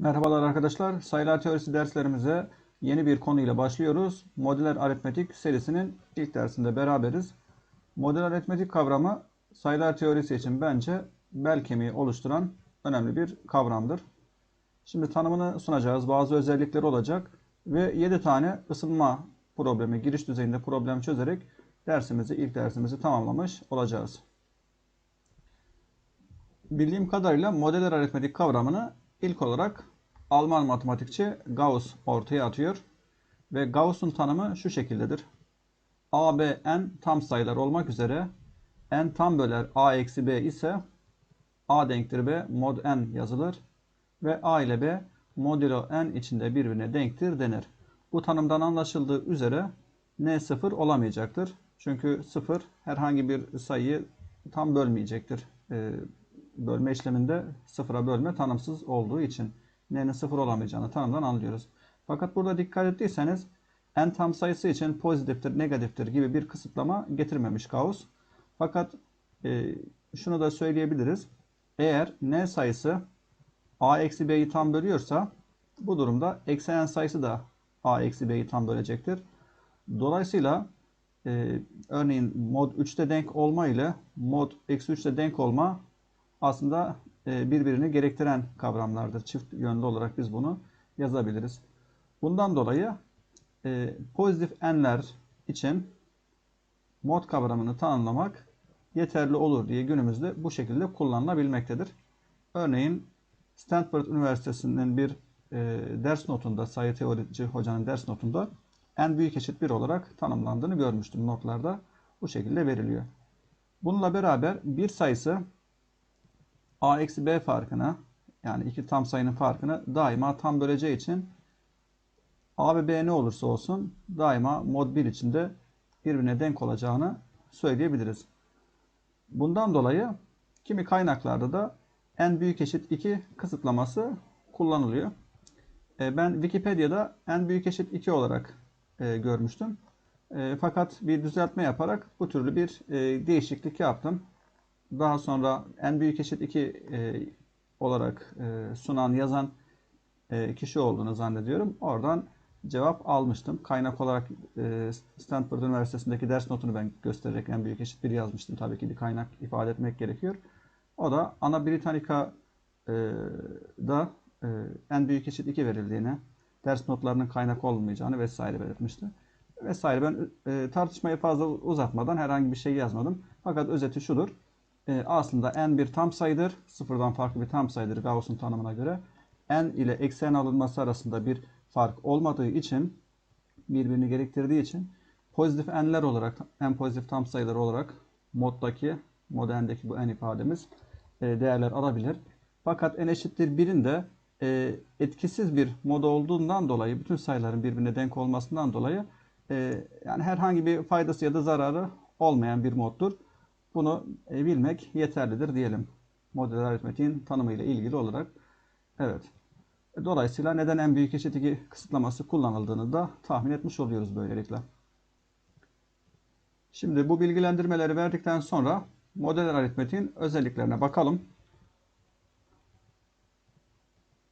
Merhabalar arkadaşlar. Sayılar teorisi derslerimize yeni bir konuyla başlıyoruz. Modeller aritmetik serisinin ilk dersinde beraberiz. Model aritmetik kavramı sayılar teorisi için bence bel kemiği oluşturan önemli bir kavramdır. Şimdi tanımını sunacağız. Bazı özellikleri olacak ve 7 tane ısınma problemi, giriş düzeyinde problem çözerek dersimizi, ilk dersimizi tamamlamış olacağız. Bildiğim kadarıyla modeller aritmetik kavramını ilk olarak Alman matematikçi Gauss ortaya atıyor. Ve Gauss'un tanımı şu şekildedir. A, B, n tam sayılar olmak üzere n tam böler a eksi b ise a denktir b mod n yazılır. Ve a ile b modülo n içinde birbirine denktir denir. Bu tanımdan anlaşıldığı üzere n sıfır olamayacaktır. Çünkü sıfır herhangi bir sayıyı tam bölmeyecektir. Ee, bölme işleminde sıfıra bölme tanımsız olduğu için n'nin sıfır olamayacağını tanımdan anlıyoruz. Fakat burada dikkat ettiyseniz n tam sayısı için pozitiftir, negatiftir gibi bir kısıtlama getirmemiş Gauss. Fakat e, şunu da söyleyebiliriz. Eğer n sayısı a eksi b'yi tam bölüyorsa bu durumda eksi n sayısı da a eksi b'yi tam bölecektir. Dolayısıyla e, örneğin mod 3'te denk olma ile mod eksi 3'te denk olma aslında birbirini gerektiren kavramlardır. Çift yönlü olarak biz bunu yazabiliriz. Bundan dolayı e, pozitif n'ler için mod kavramını tanımlamak yeterli olur diye günümüzde bu şekilde kullanılabilmektedir. Örneğin Stanford Üniversitesi'nin bir e, ders notunda, sayı teorici hocanın ders notunda n büyük eşit 1 olarak tanımlandığını görmüştüm notlarda. Bu şekilde veriliyor. Bununla beraber bir sayısı a eksi b farkına yani iki tam sayının farkını daima tam böleceği için a ve b ne olursa olsun daima mod 1 içinde birbirine denk olacağını söyleyebiliriz. Bundan dolayı kimi kaynaklarda da n büyük eşit 2 kısıtlaması kullanılıyor. E, ben Wikipedia'da n büyük eşit 2 olarak e, görmüştüm. E, fakat bir düzeltme yaparak bu türlü bir değişiklik yaptım daha sonra n büyük eşit 2 e, olarak e, sunan yazan e, kişi olduğunu zannediyorum. Oradan cevap almıştım. Kaynak olarak e, Stanford Üniversitesi'ndeki ders notunu ben göstererek n büyük eşit 1 yazmıştım. Tabii ki bir kaynak ifade etmek gerekiyor. O da Ana Britannica e, da e, n büyük eşit 2 verildiğini, ders notlarının kaynak olmayacağını vesaire belirtmişti. Vesaire ben e, tartışmayı fazla uzatmadan herhangi bir şey yazmadım. Fakat özeti şudur e, aslında n bir tam sayıdır. Sıfırdan farklı bir tam sayıdır Gauss'un tanımına göre. n ile eksi n alınması arasında bir fark olmadığı için birbirini gerektirdiği için pozitif n'ler olarak n pozitif tam sayılar olarak moddaki modendeki bu n ifademiz e, değerler alabilir. Fakat n eşittir 1'in de e, etkisiz bir mod olduğundan dolayı bütün sayıların birbirine denk olmasından dolayı e, yani herhangi bir faydası ya da zararı olmayan bir moddur. Bunu e, bilmek yeterlidir diyelim. Model aritmetiğin tanımı ile ilgili olarak. Evet. Dolayısıyla neden en büyük eşit 2 kısıtlaması kullanıldığını da tahmin etmiş oluyoruz böylelikle. Şimdi bu bilgilendirmeleri verdikten sonra model aritmetiğin özelliklerine bakalım.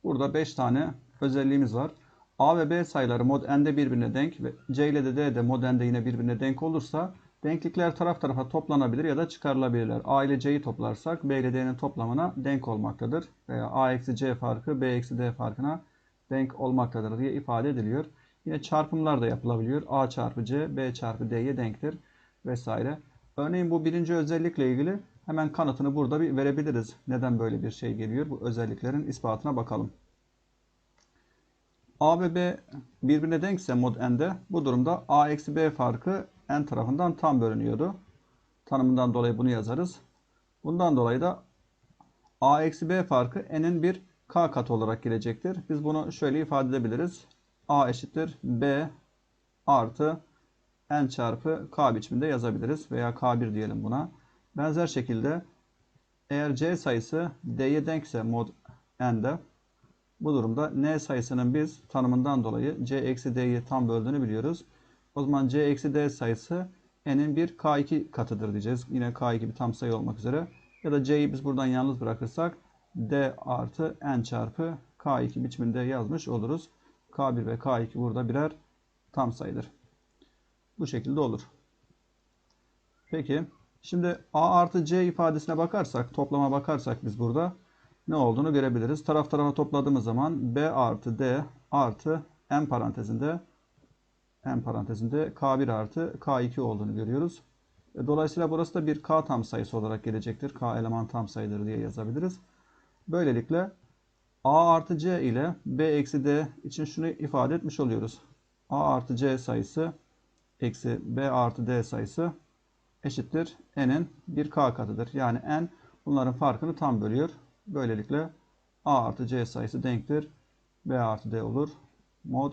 Burada 5 tane özelliğimiz var. A ve B sayıları mod n'de birbirine denk ve C ile de D de mod n'de yine birbirine denk olursa Denklikler taraf tarafa toplanabilir ya da çıkarılabilirler. A ile C'yi toplarsak B ile D'nin toplamına denk olmaktadır. Veya A eksi C farkı B eksi D farkına denk olmaktadır diye ifade ediliyor. Yine çarpımlar da yapılabiliyor. A çarpı C, B çarpı D'ye denktir vesaire. Örneğin bu birinci özellikle ilgili hemen kanıtını burada bir verebiliriz. Neden böyle bir şey geliyor? Bu özelliklerin ispatına bakalım. A ve B birbirine denkse mod n'de bu durumda A eksi B farkı n tarafından tam bölünüyordu. Tanımından dolayı bunu yazarız. Bundan dolayı da a eksi b farkı n'in bir k katı olarak gelecektir. Biz bunu şöyle ifade edebiliriz. a eşittir b artı n çarpı k biçiminde yazabiliriz. Veya k1 diyelim buna. Benzer şekilde eğer c sayısı d'ye denkse mod n'de bu durumda n sayısının biz tanımından dolayı c eksi d'yi tam böldüğünü biliyoruz. O zaman c eksi d sayısı n'in bir k2 katıdır diyeceğiz. Yine k2 bir tam sayı olmak üzere. Ya da c'yi biz buradan yalnız bırakırsak d artı n çarpı K2 biçiminde yazmış oluruz. K1 ve K2 burada birer tam sayıdır. Bu şekilde olur. Peki şimdi A artı C ifadesine bakarsak, toplama bakarsak biz burada ne olduğunu görebiliriz. Taraf tarafa topladığımız zaman B artı D artı M parantezinde M parantezinde K1 artı K2 olduğunu görüyoruz. E, dolayısıyla burası da bir K tam sayısı olarak gelecektir. K eleman tam sayıdır diye yazabiliriz. Böylelikle A artı C ile B eksi D için şunu ifade etmiş oluyoruz. A artı C sayısı eksi B artı D sayısı eşittir n'in bir k katıdır. Yani n bunların farkını tam bölüyor. Böylelikle a artı c sayısı denktir. b artı d olur. Mod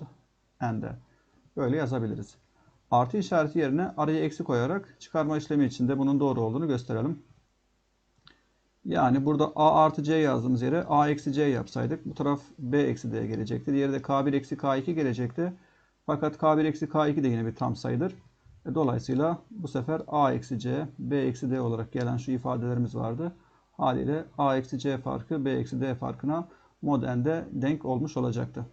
n'de. Böyle yazabiliriz. Artı işareti yerine araya eksi koyarak çıkarma işlemi içinde bunun doğru olduğunu gösterelim. Yani burada a artı c yazdığımız yere a eksi c yapsaydık bu taraf b eksi d gelecekti. Diğeri de k1 eksi k2 gelecekti. Fakat k1 eksi k2 de yine bir tam sayıdır. E, dolayısıyla bu sefer a eksi c, b eksi d olarak gelen şu ifadelerimiz vardı. Haliyle a eksi c farkı b eksi d farkına mod n'de denk olmuş olacaktı.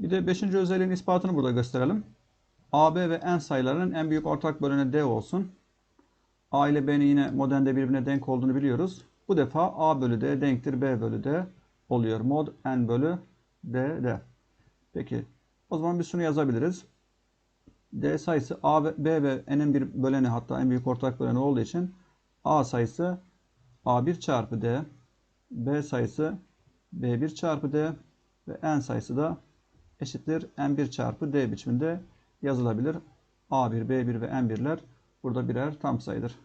Bir de 5. özelliğin ispatını burada gösterelim. a, b ve n sayılarının en büyük ortak böleni d olsun. a ile b'nin yine mod n'de birbirine denk olduğunu biliyoruz. Bu defa a bölü d denktir b bölü d oluyor. Mod n bölü d d. Peki o zaman biz şunu yazabiliriz. D sayısı A, B ve N'in bir böleni hatta en büyük ortak böleni olduğu için A sayısı A1 çarpı D, B sayısı B1 çarpı D ve N sayısı da eşittir N1 çarpı D biçiminde yazılabilir. A1, B1 ve N1'ler burada birer tam sayıdır.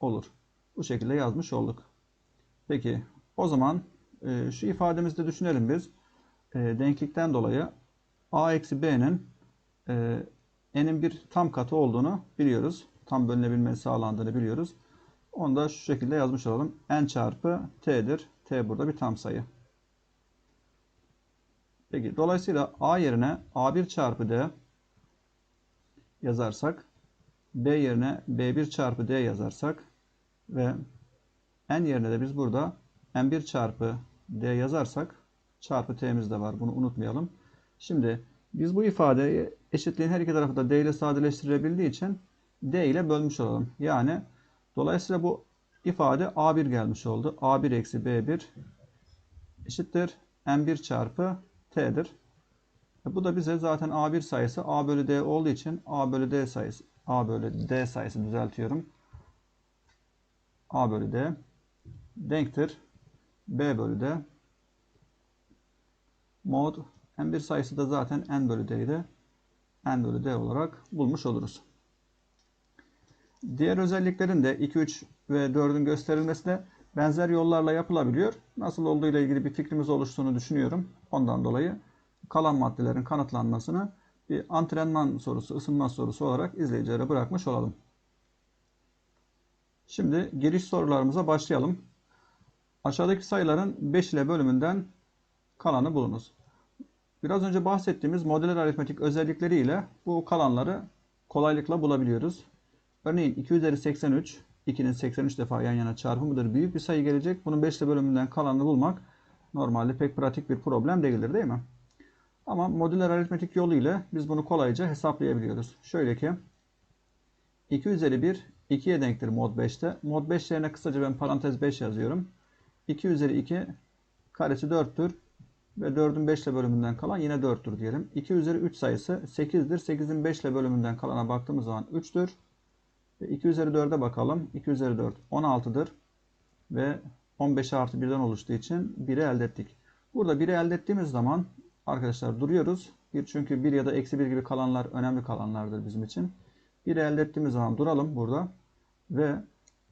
Olur. Bu şekilde yazmış olduk. Peki o zaman e, şu ifademizi de düşünelim biz. E, denklikten dolayı A eksi B'nin e, n'in bir tam katı olduğunu biliyoruz. Tam bölünebilmesi sağlandığını biliyoruz. Onu da şu şekilde yazmış olalım. n çarpı t'dir. t burada bir tam sayı. Peki dolayısıyla a yerine a1 çarpı d yazarsak b yerine b1 çarpı d yazarsak ve n yerine de biz burada n1 çarpı d yazarsak çarpı t'miz de var. Bunu unutmayalım. Şimdi biz bu ifadeyi eşitliğin her iki tarafı da d ile sadeleştirilebildiği için d ile bölmüş olalım. Yani dolayısıyla bu ifade a1 gelmiş oldu. a1 eksi b1 eşittir n1 çarpı t'dir. E bu da bize zaten a1 sayısı a bölü d olduğu için a bölü d sayısı a bölü d sayısı düzeltiyorum. a bölü d denktir. b bölü d mod n1 sayısı da zaten n bölü d'ydi. n bölü d olarak bulmuş oluruz. Diğer özelliklerin de 2, 3 ve 4'ün gösterilmesi de benzer yollarla yapılabiliyor. Nasıl olduğu ile ilgili bir fikrimiz oluştuğunu düşünüyorum. Ondan dolayı kalan maddelerin kanıtlanmasını bir antrenman sorusu, ısınma sorusu olarak izleyicilere bırakmış olalım. Şimdi giriş sorularımıza başlayalım. Aşağıdaki sayıların 5 ile bölümünden kalanı bulunuz. Biraz önce bahsettiğimiz modeller aritmetik özellikleri ile bu kalanları kolaylıkla bulabiliyoruz. Örneğin 2 üzeri 83, 2'nin 83 defa yan yana çarpımıdır. Büyük bir sayı gelecek. Bunun 5 ile bölümünden kalanını bulmak normalde pek pratik bir problem değildir değil mi? Ama modüler aritmetik yolu ile biz bunu kolayca hesaplayabiliyoruz. Şöyle ki 2 üzeri 1 2'ye denktir mod 5'te. Mod 5 yerine kısaca ben parantez 5 yazıyorum. 2 üzeri 2 karesi 4'tür. Ve 4'ün 5 ile bölümünden kalan yine 4'tür diyelim. 2 üzeri 3 sayısı 8'dir. 8'in 5 ile bölümünden kalana baktığımız zaman 3'tür. Ve 2 üzeri 4'e bakalım. 2 üzeri 4 16'dır. Ve 15 artı 1'den oluştuğu için 1'i elde ettik. Burada 1'i elde ettiğimiz zaman arkadaşlar duruyoruz. Bir çünkü 1 ya da eksi 1 gibi kalanlar önemli kalanlardır bizim için. 1'i elde ettiğimiz zaman duralım burada. Ve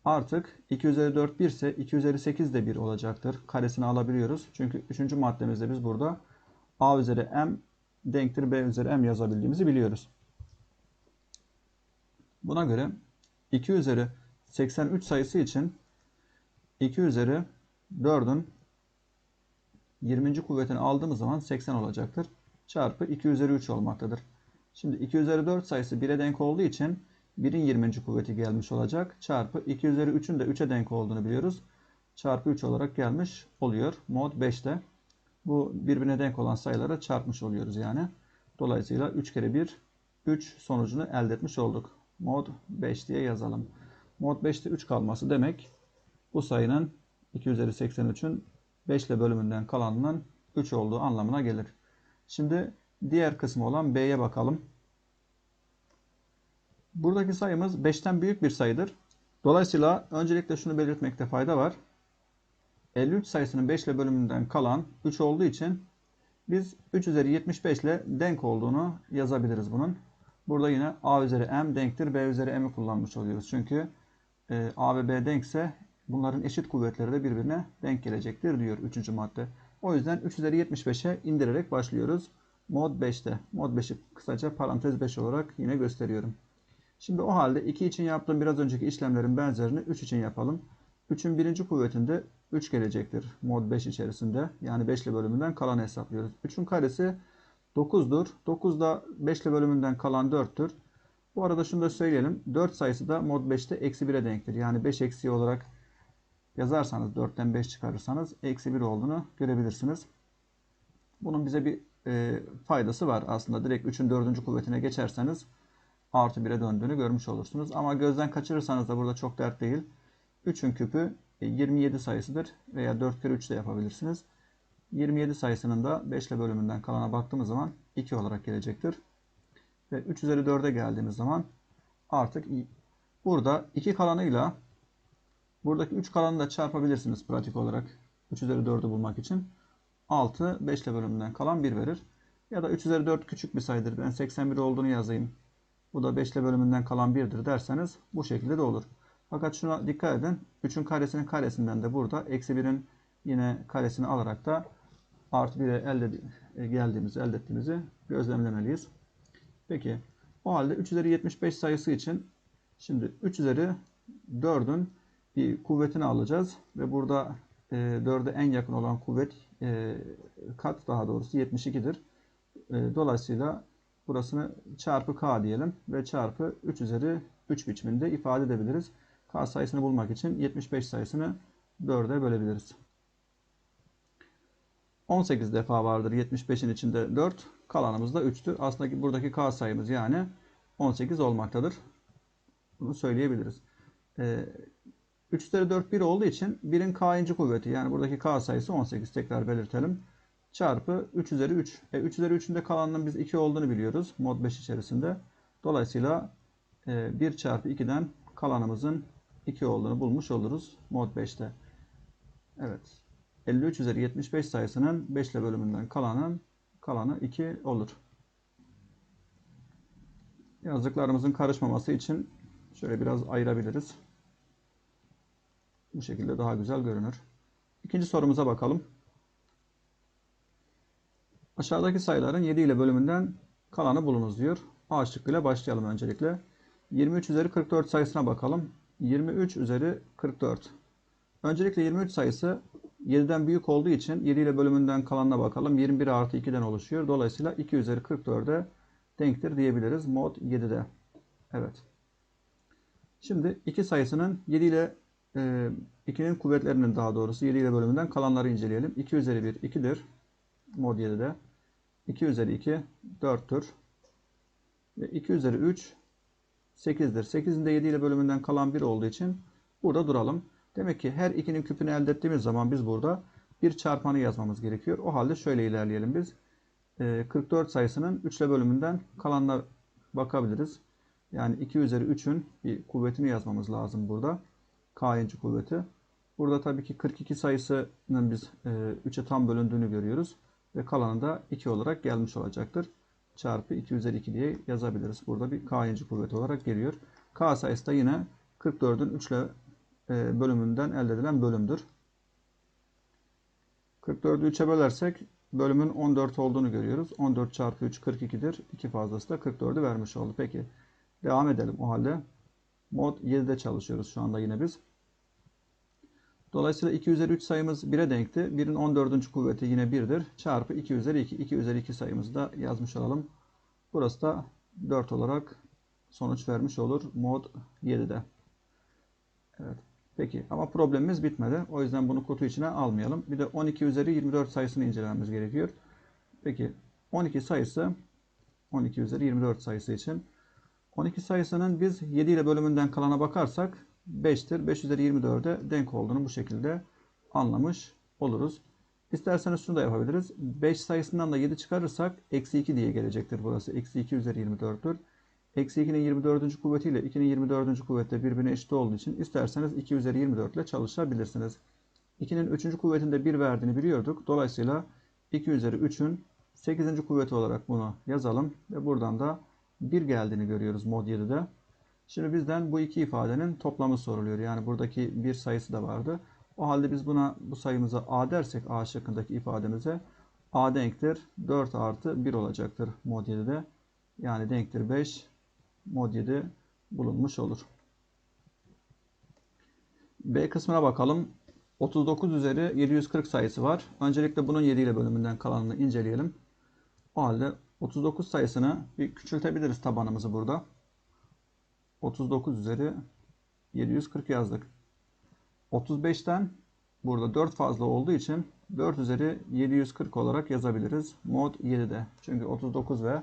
Artık 2 üzeri 4 1 ise 2 üzeri 8 de 1 olacaktır. Karesini alabiliyoruz. Çünkü 3. maddemizde biz burada a üzeri m denktir b üzeri m yazabildiğimizi biliyoruz. Buna göre 2 üzeri 83 sayısı için 2 üzeri 4'ün 20. kuvvetini aldığımız zaman 80 olacaktır. Çarpı 2 üzeri 3 olmaktadır. Şimdi 2 üzeri 4 sayısı 1'e denk olduğu için 1'in 20. kuvveti gelmiş olacak. Çarpı 2 üzeri 3'ün de 3'e denk olduğunu biliyoruz. çarpı 3 olarak gelmiş oluyor. Mod 5'te. Bu birbirine denk olan sayıları çarpmış oluyoruz yani. Dolayısıyla 3 kere 1 3 sonucunu elde etmiş olduk. Mod 5 diye yazalım. Mod 5'te 3 kalması demek bu sayının 2 üzeri 83'ün 5 ile bölümünden kalanının 3 olduğu anlamına gelir. Şimdi diğer kısmı olan B'ye bakalım. Buradaki sayımız 5'ten büyük bir sayıdır. Dolayısıyla öncelikle şunu belirtmekte fayda var. 53 sayısının 5 ile bölümünden kalan 3 olduğu için biz 3 üzeri 75 ile denk olduğunu yazabiliriz bunun. Burada yine A üzeri M denktir. B üzeri M'i kullanmış oluyoruz. Çünkü e, A ve B denkse bunların eşit kuvvetleri de birbirine denk gelecektir diyor 3. madde. O yüzden 3 üzeri 75'e indirerek başlıyoruz. Mod 5'te. Mod 5'i kısaca parantez 5 olarak yine gösteriyorum. Şimdi o halde 2 için yaptığım biraz önceki işlemlerin benzerini 3 için yapalım. 3'ün birinci kuvvetinde 3 gelecektir mod 5 içerisinde. Yani 5 ile bölümünden kalan hesaplıyoruz. 3'ün karesi 9'dur. 9 da 5 ile bölümünden kalan 4'tür. Bu arada şunu da söyleyelim. 4 sayısı da mod 5'te eksi 1'e denktir. Yani 5 eksi olarak yazarsanız 4'ten 5 çıkarırsanız eksi 1 olduğunu görebilirsiniz. Bunun bize bir e, faydası var aslında. Direkt 3'ün 4. kuvvetine geçerseniz artı 1'e döndüğünü görmüş olursunuz. Ama gözden kaçırırsanız da burada çok dert değil. 3'ün küpü 27 sayısıdır veya 4 kere 3 de yapabilirsiniz. 27 sayısının da 5 ile bölümünden kalana baktığımız zaman 2 olarak gelecektir. Ve 3 üzeri 4'e geldiğimiz zaman artık burada 2 kalanıyla buradaki 3 kalanı da çarpabilirsiniz pratik olarak 3 üzeri 4'ü bulmak için. 6 5 ile bölümünden kalan 1 verir. Ya da 3 üzeri 4 küçük bir sayıdır. Ben 81 olduğunu yazayım. Bu da 5 ile bölümünden kalan 1'dir derseniz bu şekilde de olur. Fakat şuna dikkat edin. 3'ün karesinin karesinden de burada eksi 1'in yine karesini alarak da artı 1'e elde e, geldiğimizi, elde ettiğimizi gözlemlemeliyiz. Peki o halde 3 üzeri 75 sayısı için şimdi 3 üzeri 4'ün bir kuvvetini alacağız ve burada e, 4'e en yakın olan kuvvet e, kat daha doğrusu 72'dir. E, dolayısıyla burasını çarpı k diyelim ve çarpı 3 üzeri 3 biçiminde ifade edebiliriz. K sayısını bulmak için 75 sayısını 4'e bölebiliriz. 18 defa vardır 75'in içinde 4. Kalanımız da 3'tür. Aslında buradaki K sayımız yani 18 olmaktadır. Bunu söyleyebiliriz. Ee, 3 üzeri 4 1 olduğu için 1'in K'inci kuvveti yani buradaki K sayısı 18 tekrar belirtelim. Çarpı 3 üzeri 3. E, 3 üzeri 3'ün de kalanının biz 2 olduğunu biliyoruz mod 5 içerisinde. Dolayısıyla e, 1 çarpı 2'den kalanımızın 2 olduğunu bulmuş oluruz mod 5'te. Evet. 53 üzeri 75 sayısının 5 ile bölümünden kalanın kalanı 2 olur. Yazdıklarımızın karışmaması için şöyle biraz ayırabiliriz. Bu şekilde daha güzel görünür. İkinci sorumuza bakalım. Aşağıdaki sayıların 7 ile bölümünden kalanı bulunuz diyor. A şıkkıyla başlayalım öncelikle. 23 üzeri 44 sayısına bakalım. 23 üzeri 44. Öncelikle 23 sayısı 7'den büyük olduğu için 7 ile bölümünden kalanına bakalım. 21 artı 2'den oluşuyor. Dolayısıyla 2 üzeri 44'e denktir diyebiliriz. Mod 7'de. Evet. Şimdi 2 sayısının 7 ile e, 2'nin kuvvetlerinin daha doğrusu 7 ile bölümünden kalanları inceleyelim. 2 üzeri 1 2'dir. Mod 7'de. 2 üzeri 2 4'tür. Ve 2 üzeri 3 8'dir. 8'in de 7 ile bölümünden kalan 1 olduğu için burada duralım. Demek ki her ikinin küpünü elde ettiğimiz zaman biz burada bir çarpanı yazmamız gerekiyor. O halde şöyle ilerleyelim biz. 44 ee, sayısının 3 ile bölümünden kalanına bakabiliriz. Yani 2 üzeri 3'ün bir kuvvetini yazmamız lazım burada. K'inci kuvveti. Burada tabii ki 42 sayısının biz 3'e tam bölündüğünü görüyoruz. Ve kalanı da 2 olarak gelmiş olacaktır. Çarpı 2 üzeri 2 diye yazabiliriz. Burada bir K'inci kuvvet olarak geliyor. K sayısı da yine 44'ün 3 ile bölümünden elde edilen bölümdür. 44'ü 3'e bölersek bölümün 14 olduğunu görüyoruz. 14 çarpı 3 42'dir. 2 fazlası da 44'ü vermiş oldu. Peki devam edelim o halde. Mod 7'de çalışıyoruz şu anda yine biz. Dolayısıyla 2 üzeri 3 sayımız 1'e denkti. 1'in 14. kuvveti yine 1'dir. Çarpı 2 üzeri 2. 2 üzeri 2 sayımızı da yazmış olalım. Burası da 4 olarak sonuç vermiş olur. Mod 7'de. Evet. Peki ama problemimiz bitmedi. O yüzden bunu kutu içine almayalım. Bir de 12 üzeri 24 sayısını incelememiz gerekiyor. Peki 12 sayısı 12 üzeri 24 sayısı için 12 sayısının biz 7 ile bölümünden kalana bakarsak 5'tir. 5 üzeri 24'e denk olduğunu bu şekilde anlamış oluruz. İsterseniz şunu da yapabiliriz. 5 sayısından da 7 çıkarırsak eksi 2 diye gelecektir burası. Eksi 2 üzeri 24'tür. Eksi 2'nin 24. kuvveti ile 2'nin 24. kuvveti birbirine eşit olduğu için isterseniz 2 üzeri 24 ile çalışabilirsiniz. 2'nin 3. kuvvetinde 1 verdiğini biliyorduk. Dolayısıyla 2 üzeri 3'ün 8. kuvveti olarak bunu yazalım. Ve buradan da 1 geldiğini görüyoruz mod 7'de. Şimdi bizden bu iki ifadenin toplamı soruluyor. Yani buradaki bir sayısı da vardı. O halde biz buna bu sayımıza a dersek a şıkkındaki ifademize a denktir 4 artı 1 olacaktır mod 7'de. Yani denktir 5 mod 7 bulunmuş olur. B kısmına bakalım. 39 üzeri 740 sayısı var. Öncelikle bunun 7 ile bölümünden kalanını inceleyelim. O halde 39 sayısını bir küçültebiliriz tabanımızı burada. 39 üzeri 740 yazdık. 35'ten burada 4 fazla olduğu için 4 üzeri 740 olarak yazabiliriz. Mod 7'de. Çünkü 39 ve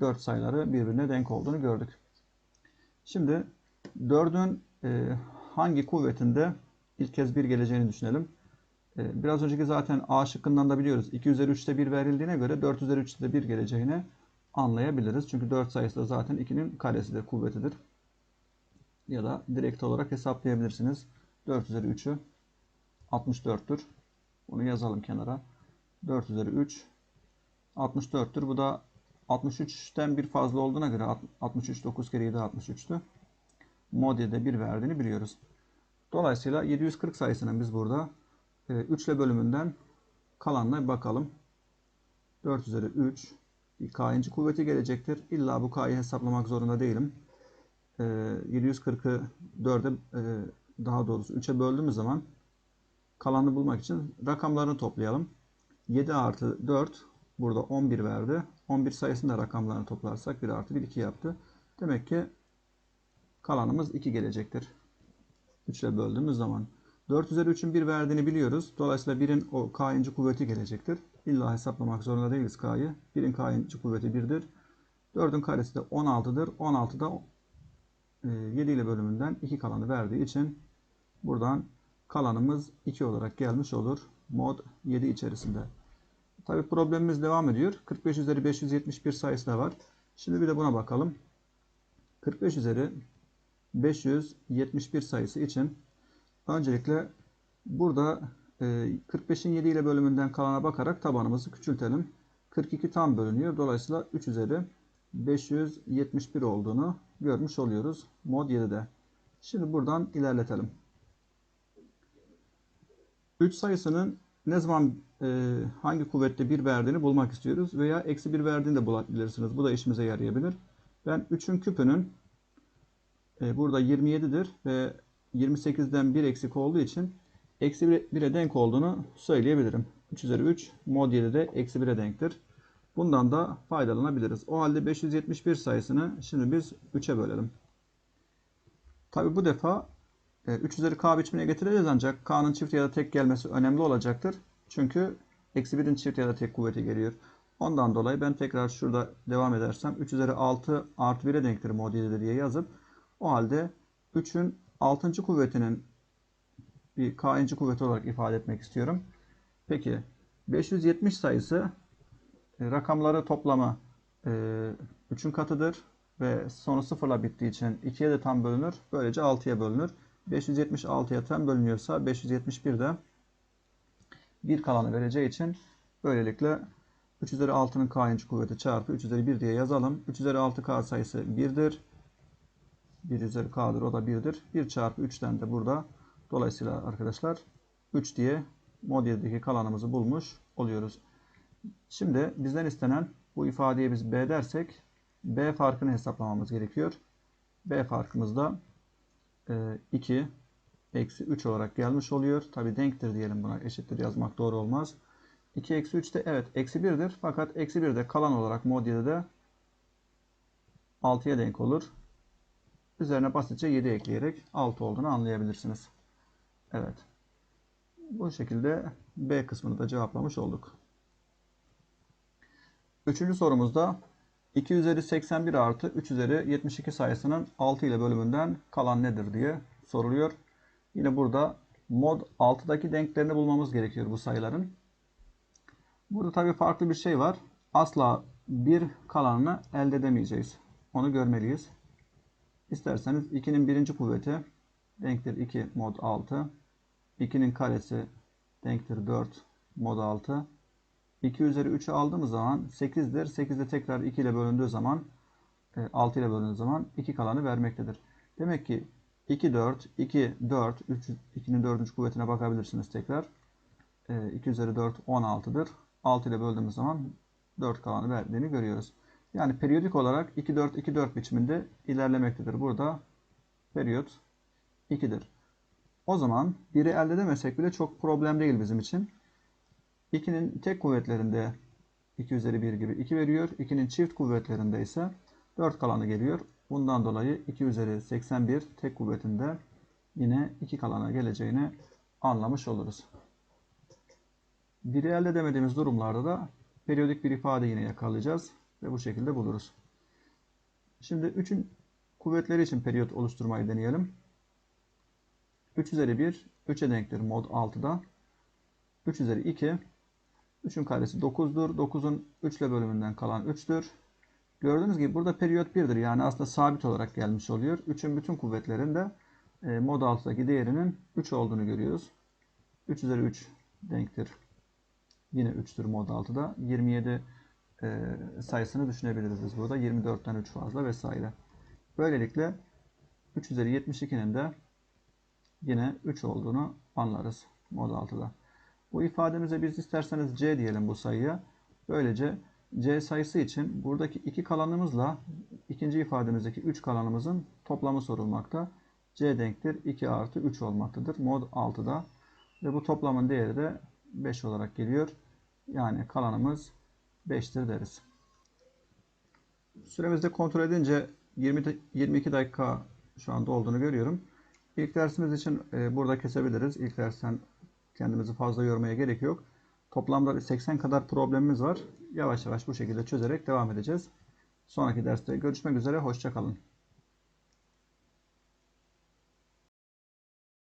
4 sayıları birbirine denk olduğunu gördük. Şimdi 4'ün e, hangi kuvvetinde ilk kez 1 geleceğini düşünelim. E, biraz önceki zaten A şıkkından da biliyoruz. 2 üzeri 3'te 1 verildiğine göre 4 üzeri 3'te 1 geleceğini anlayabiliriz. Çünkü 4 sayısı da zaten 2'nin karesidir, kuvvetidir. Ya da direkt olarak hesaplayabilirsiniz. 4 üzeri 3'ü 64'tür. Bunu yazalım kenara. 4 üzeri 3 64'tür. Bu da 63'ten bir fazla olduğuna göre 63 9 kere 7 63'tü. Mod 7'de 1 verdiğini biliyoruz. Dolayısıyla 740 sayısının biz burada 3 ile bölümünden kalanına bakalım. 4 üzeri 3 bir k'inci kuvveti gelecektir. İlla bu k'yı hesaplamak zorunda değilim. 740'ı 4'e daha doğrusu 3'e böldüğümüz zaman kalanı bulmak için rakamlarını toplayalım. 7 artı 4 burada 11 verdi. 11 sayısında da rakamlarını toplarsak 1 artı 1 2 yaptı. Demek ki kalanımız 2 gelecektir. 3 ile böldüğümüz zaman. 4 üzeri 3'ün 1 verdiğini biliyoruz. Dolayısıyla 1'in o k'inci kuvveti gelecektir. İlla hesaplamak zorunda değiliz k'yı. 1'in k'inci kuvveti 1'dir. 4'ün karesi de 16'dır. 16 da 7 ile bölümünden 2 kalanı verdiği için buradan kalanımız 2 olarak gelmiş olur. Mod 7 içerisinde. Tabi problemimiz devam ediyor. 45 üzeri 571 sayısı da var. Şimdi bir de buna bakalım. 45 üzeri 571 sayısı için öncelikle burada 45'in 7 ile bölümünden kalana bakarak tabanımızı küçültelim. 42 tam bölünüyor. Dolayısıyla 3 üzeri 571 olduğunu görmüş oluyoruz. Mod 7'de. Şimdi buradan ilerletelim. 3 sayısının ne zaman e, hangi kuvvette 1 verdiğini bulmak istiyoruz. Veya eksi 1 verdiğini de bulabilirsiniz. Bu da işimize yarayabilir. Ben 3'ün küpünün e, burada 27'dir ve 28'den 1 eksik olduğu için eksi 1'e denk olduğunu söyleyebilirim. 3 üzeri 3 mod 7'de eksi 1'e denktir. Bundan da faydalanabiliriz. O halde 571 sayısını şimdi biz 3'e bölelim. Tabi bu defa 3 e, üzeri k biçimine getireceğiz ancak k'nın çift ya da tek gelmesi önemli olacaktır. Çünkü eksi 1'in çift ya da tek kuvveti geliyor. Ondan dolayı ben tekrar şurada devam edersem 3 üzeri 6 artı 1'e denktir mod 7'de diye yazıp o halde 3'ün 6. kuvvetinin bir k'inci kuvveti olarak ifade etmek istiyorum. Peki 570 sayısı e, rakamları toplamı 3'ün e, katıdır ve sonu sıfırla bittiği için 2'ye de tam bölünür. Böylece 6'ya bölünür. 576'ya tam bölünüyorsa 571 de bir kalanı vereceği için böylelikle 3 üzeri 6'nın k'inci kuvveti çarpı 3 üzeri 1 diye yazalım. 3 üzeri 6 k sayısı 1'dir. 1 üzeri k'dır o da 1'dir. 1 çarpı 3'ten de burada dolayısıyla arkadaşlar 3 diye mod 7'deki kalanımızı bulmuş oluyoruz. Şimdi bizden istenen bu ifadeye biz b dersek b farkını hesaplamamız gerekiyor. b farkımız da 2 e, eksi 3 olarak gelmiş oluyor. Tabi denktir diyelim buna eşittir yazmak doğru olmaz. 2 eksi 3 de evet eksi 1'dir. Fakat eksi 1 de kalan olarak mod 7'de 6'ya denk olur. Üzerine basitçe 7 ekleyerek 6 olduğunu anlayabilirsiniz. Evet. Bu şekilde B kısmını da cevaplamış olduk. Üçüncü sorumuzda 2 üzeri 81 artı 3 üzeri 72 sayısının 6 ile bölümünden kalan nedir diye soruluyor. Yine burada mod 6'daki denklerini bulmamız gerekiyor bu sayıların. Burada tabii farklı bir şey var. Asla bir kalanını elde edemeyeceğiz. Onu görmeliyiz. İsterseniz 2'nin birinci kuvveti denktir 2 mod 6. 2'nin karesi denktir 4 mod 6. 2 üzeri 3'ü aldığımız zaman 8'dir. 8 de tekrar 2 ile bölündüğü zaman 6 ile bölündüğü zaman 2 kalanı vermektedir. Demek ki 2 4 2 4 3 2'nin 4. kuvvetine bakabilirsiniz tekrar. 2 üzeri 4 16'dır. 6 ile böldüğümüz zaman 4 kalanı verdiğini görüyoruz. Yani periyodik olarak 2 4 2 4 biçiminde ilerlemektedir. Burada periyot 2'dir. O zaman biri elde edemesek bile çok problem değil bizim için. 2'nin tek kuvvetlerinde 2 üzeri 1 gibi 2 veriyor. 2'nin çift kuvvetlerinde ise 4 kalanı geliyor. Bundan dolayı 2 üzeri 81 tek kuvvetinde yine 2 kalana geleceğini anlamış oluruz. Biri elde edemediğimiz durumlarda da periyodik bir ifade yine yakalayacağız ve bu şekilde buluruz. Şimdi 3'ün kuvvetleri için periyot oluşturmayı deneyelim. 3 üzeri 1 3'e denktir mod 6'da. 3 üzeri 2 3'ün karesi 9'dur. 9'un 3 ile bölümünden kalan 3'tür. Gördüğünüz gibi burada periyot 1'dir. Yani aslında sabit olarak gelmiş oluyor. 3'ün bütün kuvvetlerinde e, mod 6'daki değerinin 3 olduğunu görüyoruz. 3 üzeri 3 denktir. Yine 3'tür mod 6'da. 27 e, sayısını düşünebiliriz burada. 24'ten 3 fazla vesaire. Böylelikle 3 üzeri 72'nin de yine 3 olduğunu anlarız mod 6'da. Bu ifademize biz isterseniz c diyelim bu sayıya. Böylece c sayısı için buradaki iki kalanımızla ikinci ifademizdeki 3 kalanımızın toplamı sorulmakta. c denktir 2 artı 3 olmaktadır mod 6'da. Ve bu toplamın değeri de 5 olarak geliyor. Yani kalanımız 5'tir deriz. Süremizde kontrol edince 20, 22 dakika şu anda olduğunu görüyorum. İlk dersimiz için e, burada kesebiliriz. İlk dersten kendimizi fazla yormaya gerek yok. Toplamda 80 kadar problemimiz var. Yavaş yavaş bu şekilde çözerek devam edeceğiz. Sonraki derste görüşmek üzere. Hoşçakalın.